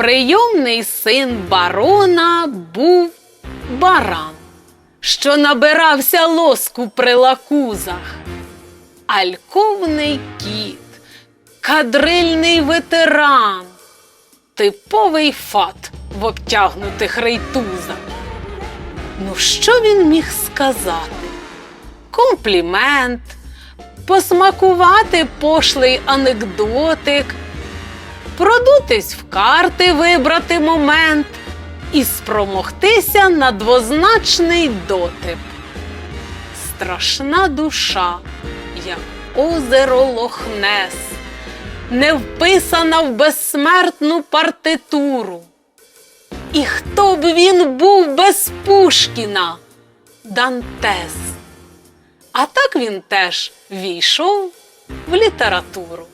Прийомний син барона був баран, що набирався лоску при лакузах. Альковний кіт, кадрильний ветеран, типовий фат в обтягнутих рейтузах. Ну, що він міг сказати? Комплімент, посмакувати пошлий анекдотик, продутись в карти, вибрати момент і спромогтися на двозначний дотип. Страшна душа, як озеро Лохнес, не вписана в безсмертну партитуру. І хто б він був без Пушкіна? Дантес. А так він теж війшов в літературу.